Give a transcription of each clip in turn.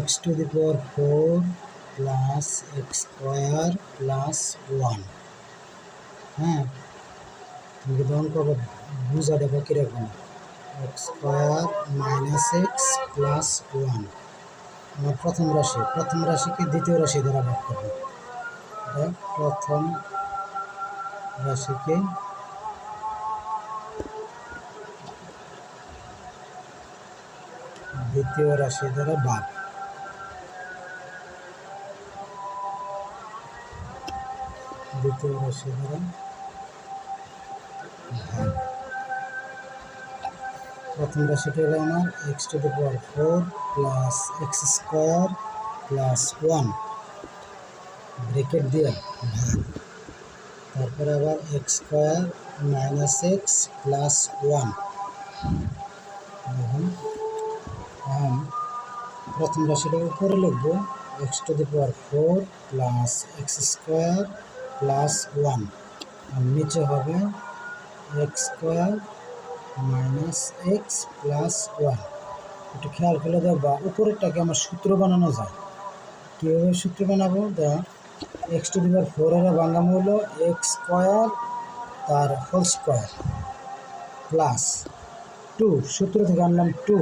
X to the power four plus x square plus one হ্যাঁ? যদি অঙ্ক বুঝা দেবো কীরকম। X square minus x plus one আমার প্রথম রাশি। প্রথম রাশিকে দ্বিতীয় রাশি দ্বারা ভাগ করব। প্রথম রাশিকে দ্বিতীয় রাশি দ্বারা ভাগ দ্বিতীয় রাশি ভাগ প্রথম রাশিটা হলো আমার x to the power four plus x square plus one bracket দিয়ে ভাগ। তারপরে আবার x square minus x plus one এখন প্রথম রাশিটা উপরে লিখব x to the power four plus x square plus one আর নিচে হবে x square minus x plus one একটু খেয়াল করে দেখবা, উপরেরটাকে আমার সূত্র বানানো যায়। কীভাবে সূত্র বানাবো? দেখ এক্স টু দি পাওয়ার ফোরের বাংলা মূল্য এক্স স্কোয়ার তার হোল স্কোয়ার প্লাস টু সূত্র থেকে আনলাম টু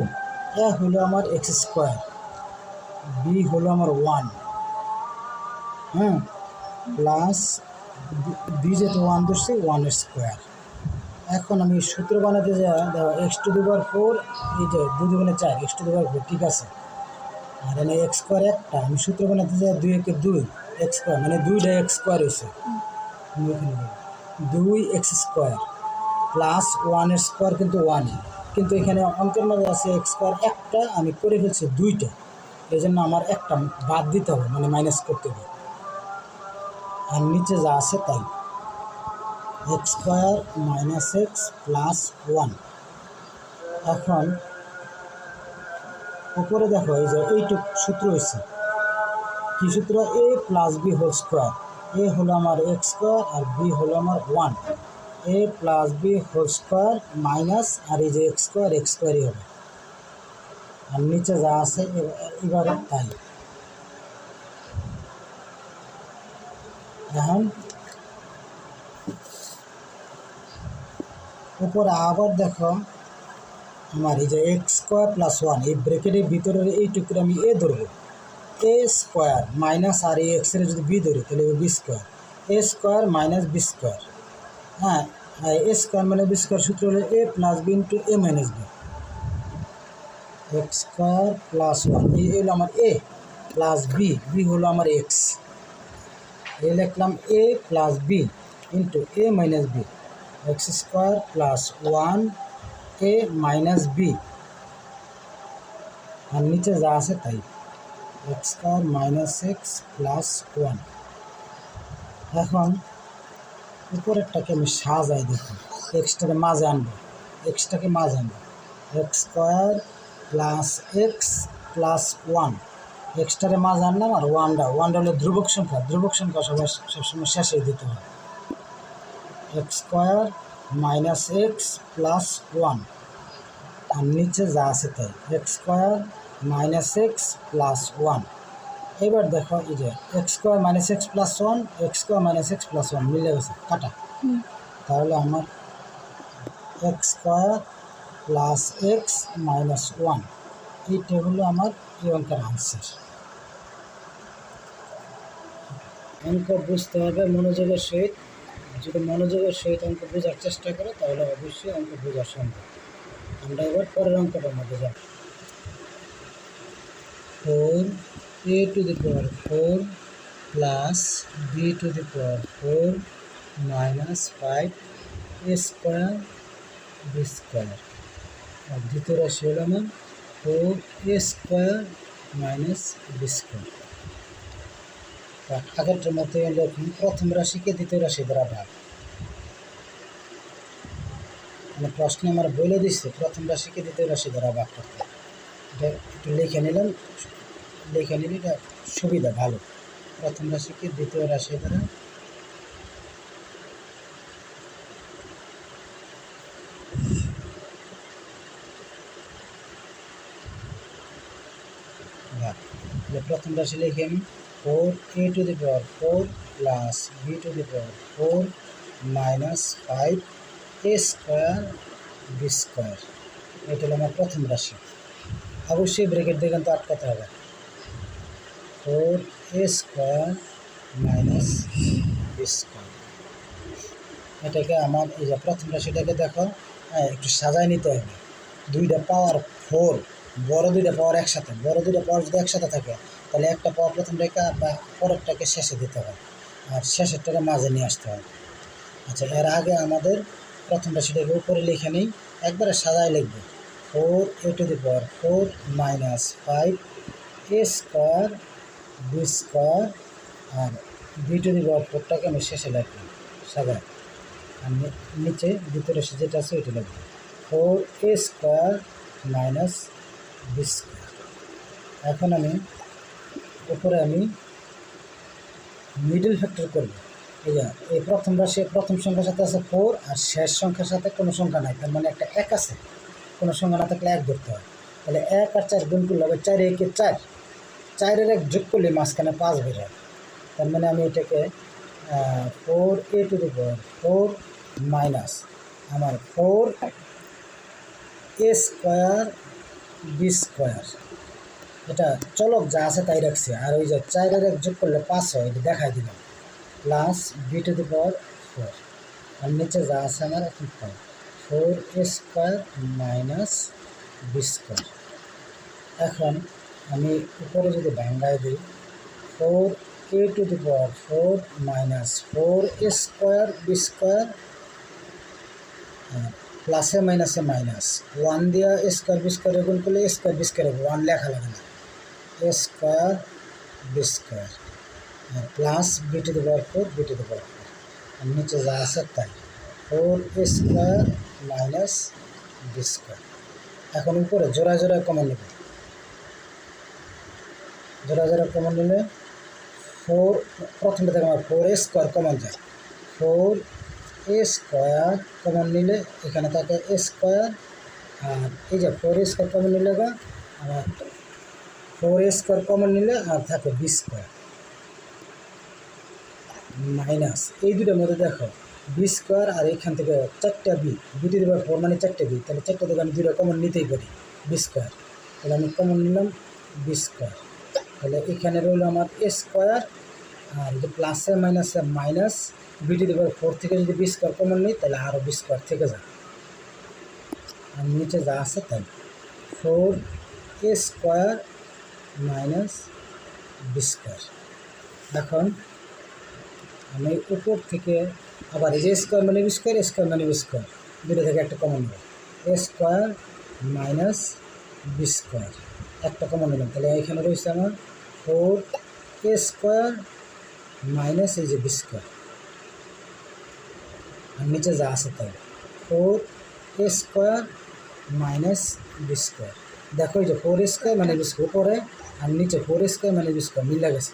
এ হলো আমার এক্স স্কোয়ার বি হলো আমার ওয়ান হ্যাঁ প্লাস বি যেহেতু ওয়ান ধরছে ওয়ান স্কোয়ার এখন আমি সূত্র বানাতে যা দেখো এক্স টু দুবার ফোর এই যে দুই দুগুণে চার এক্স টু দুবার ফোর ঠিক আছে আর এখানে এক্স স্কোয়ার একটা, আমি সূত্র বানাতে যাই দুই একে দুই এক্স স্কোয়ার মানে দুইটা এক্স স্কোয়ার হয়েছে। দুই এক্স স্কোয়ার প্লাস ওয়ানের স্কোয়ার কিন্তু ওয়ানই কিন্তু এখানে অঙ্কের মধ্যে আছে এক্স একটা, আমি করে ফেলছি দুইটা। এই জন্য আমার একটা বাদ দিতে হবে মানে মাইনাস করতে হবে। আর নিচে যা আছে তাই। X square minus x plus one এখন, উপরে দেখো, এই যে এইটুক সূত্র হয়েছে। কি সূত্র? A plus b whole square a হলো আমার এক্স স্কোয়ার আর বি হলো আমার one a plus b whole square minus আর এই যে এক্স স্কোয়ার, এক্স স্কোয়ারই হবে। আর নিচে যা আছে এবার তাই। এখন উপরে আবার দেখো, আমার এই যে এক্স স্কোয়ার প্লাস ওয়ান, এই ব্রেকেটের ভিতরের এইটুকুরে আমি এ ধরবো। এ স্কোয়ার মাইনাস আর এই এক্সের যদি বি ধরি, তাহলে b square. A square minus b square. হ্যাঁ এ স্কোয়ার মানে বি স্কোয়ার সূত্র হলো a plus b into a minus b x square plus one এই হলো আমার এ প্লাস বি বি হলো আমার এক্স এ লিখলাম a plus b into a minus b x square plus one a minus b আর নিচে যা আছে তাই x square minus x plus one এখন উপরেরটাকে আমি সাজাই দেখি এক্সটাকে মাঝে আনব। এক্সটাকে মাঝে আনব। X square plus x plus one এক্সটারে মাঝে আনলাম আর ওয়ানটা ওয়ানটা হলো ধ্রুবক সংখ্যা। ধ্রুবক সংখ্যা সবাই সবসময় শেষে দিতে হয়। X square minus x plus one আর নিচে যা আছে তাই। X square minus x plus one এবার দেখো এই যে x square minus x plus one x square minus x plus one মিলে গেছে কাটা। তাহলে আমার x square plus x minus one এইটা হলো আমার এই অঙ্কের আনসার অঙ্ক বুঝতে হবে মনোযোগের সহিত। যদি মনোযোগের সহিত অঙ্ক বোঝার চেষ্টা করো তাহলে অবশ্যই অঙ্ক বোঝা সম্ভব। আমরা এবার পরের অঙ্কটার মধ্যে যাব four a to the power four plus b to the power four minus five a square b square আর দ্বিতীয় রাশি হলো আমার four a square minus b square আগেরটার মতো দেখুন প্রথম রাশিকে দ্বিতীয় রাশি দ্বারা ভাগ। মানে প্রশ্নে আমার বলে দিচ্ছে প্রথম রাশিকে দ্বিতীয় রাশি দ্বারা ভাগ করতে। একটু লিখে নিলাম। লিখে নিলে এটা সুবিধা, ভালো। প্রথম রাশিকে দ্বিতীয় রাশি দ্বারা প্রথম রাশি লিখি আমি four a to the power four plus b to the power four minus five a square b square এটা হলো আমার প্রথম রাশি। অবশ্যই ব্রেকেট দিয়ে কিন্তু আটকাতে হবে। Four a square minus b square এটাকে আমার এই যে প্রথম রাশিটাকে দেখো হ্যাঁ একটু সাজায় নিতে হবে। দুইটা পাওয়ার ফোর বড় দুইটা পাওয়ার একসাথে, বড় দুইটা পাওয়ার যদি একসাথে থাকে, তাহলে একটা পাওয়ার প্রথম রেখা বা পরেরটাকে শেষে দিতে হয় আর শেষেরটাকে মাঝে নিয়ে আসতে হয় আচ্ছা এর আগে আমাদের প্রথম রাশিটাকে উপরে লিখে নিই, একবারে সাজায় লিখবে। Four a to the power four minus five a square b square R B to the ফোরটাকে আমি শেষে লিখলাম সাজায় আর নিচে ভিতরে সে যেটা আছে ওইটা লিখবে। Four a square minus b square. এখন আমি উপরে আমি মিডল ফ্যাক্টর করব। এই যে, এই প্রথম রাশি, প্রথম সংখ্যার সাথে আছে ফোর আর শেষ সংখ্যার সাথে কোনো সংখ্যা নাই। তার মানে একটা এক আছে। কোনো সংখ্যা না থাকলে এক ধরতে হয়। তাহলে এক আর চার গুণ করলে হবে চার, একে চার। চারের এক যোগ করলে মাঝখানে পাঁচ বের হয় তার মানে আমি এটাকে four a to the power four minus আমার four a square b square এটা চলক যা আছে তাই রাখছি। আর ওই যে চারের এক যোগ করলে পাঁচ হয়, এটা দেখাই দিলাম। Plus b to the power four আর নিচে যা আছে আমার এখন five four a square minus b square এখন আমি উপরে যদি ভাঙ্গায় দিই four a to the power four minus four a square b square প্লাসে মাইনাসে মাইনাস ওয়ান দিয়া স্কোয়ার বি স্কোয়ার গুণ করলে স্কোয়ার বি স্কোয়ার ওয়ান লেখা লাগে না। A square b square plus b to the power four b to the power four আর নিচে যা আছে তাই। Four a square minus b square এখন উপরে জোড়া জোড়া কমন নেবে। জোড়া জোড়া কমন নিলে ফোর প্রথমটা থেকে আমার ফোর এ স্কোয়ার কমন যায়। ফোর এ স্কোয়ার কমন নিলে এখানে থাকে এ স্কোয়ার, আর এই যে ফোর এ স্কোয়ার কমন নিলে বা আমার ফোর এ স্কোয়ার কমন নিলে আর থাকে বি স্কোয়ার। মাইনাস এই দুটোর মধ্যে দেখো, বি স্কোয়ার আর এখান থেকে চারটা বি দুটি দেবার ফোর মানে চারটে বি, তাহলে চারটে থেকে আমি দুটো কমন নিতেই পারি বি স্কোয়ার। তাহলে আমি কমন নিলাম বি স্কোয়ার। তাহলে এখানে রইল আমার স্কোয়ার আর যদি প্লাসে মাইনাসে মাইনাস বিটি দেবার ফোর থেকে যদি বি স্কোয়ার কমন নিই, তাহলে আরও বি স্কোয়ার থেকে যায়। আর নিচে যা আছে তাই। Four a square minus b square এখন আমি উপর থেকে আবার এই যে স্কোয়ার মানে বি স্কোয়ার স্কোয়ার মানে বি স্কোয়ার দুটো থেকে একটা কমন নেব। A square minus b square একটা কমন নিলাম তাহলে এখানে রয়েছে আমার ফোর এ স্কোয়ার মাইনাস এই যে বি স্কোয়ার আর নিচে যা আছে তাই। Four a square minus b square দেখো এই যে ফোর স্কোয়ার মানে বি স্কোয়ার উপরে আর নিচে ফোর স্কোয়ার মানে বি স্কোয়ার মিলে গেছে।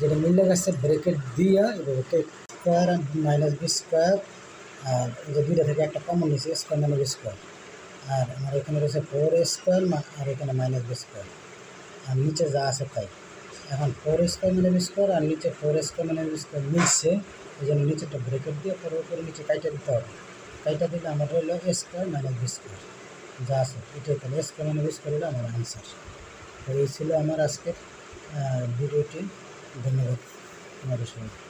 যেটা মিলে গেছে ব্রেকেট দিয়া bracket square minus b square আর দুইটা থেকে একটা কমন নিয়েছে স্কোয়ার মানে বি স্কোয়ার আর আমার এখানে রয়েছে ফোর স্কোয়ার আর এখানে মাইনাস বি স্কোয়ার আর নিচে যা আছে তাই। এখন ফোর স্কোয়ার মানে বি স্কোয়ার আর নিচে ফোর স্কোয়ার মানে বি স্কোয়ার মিলছে। এই জন্য নিচেটা ব্রেকেট দিয়ে পরে উপরে নিচে কাইটা দিতে হবে। কাইটা দিলে আমার রইল a square minus b square যা আছে এটাই তাহলে স্কোয়ার মানে বি স্কোয়ার হলো আমার আনসার তো এই ছিল আমার আজকের ভিডিওটি ধন্যবাদ। তোমাদের সবাই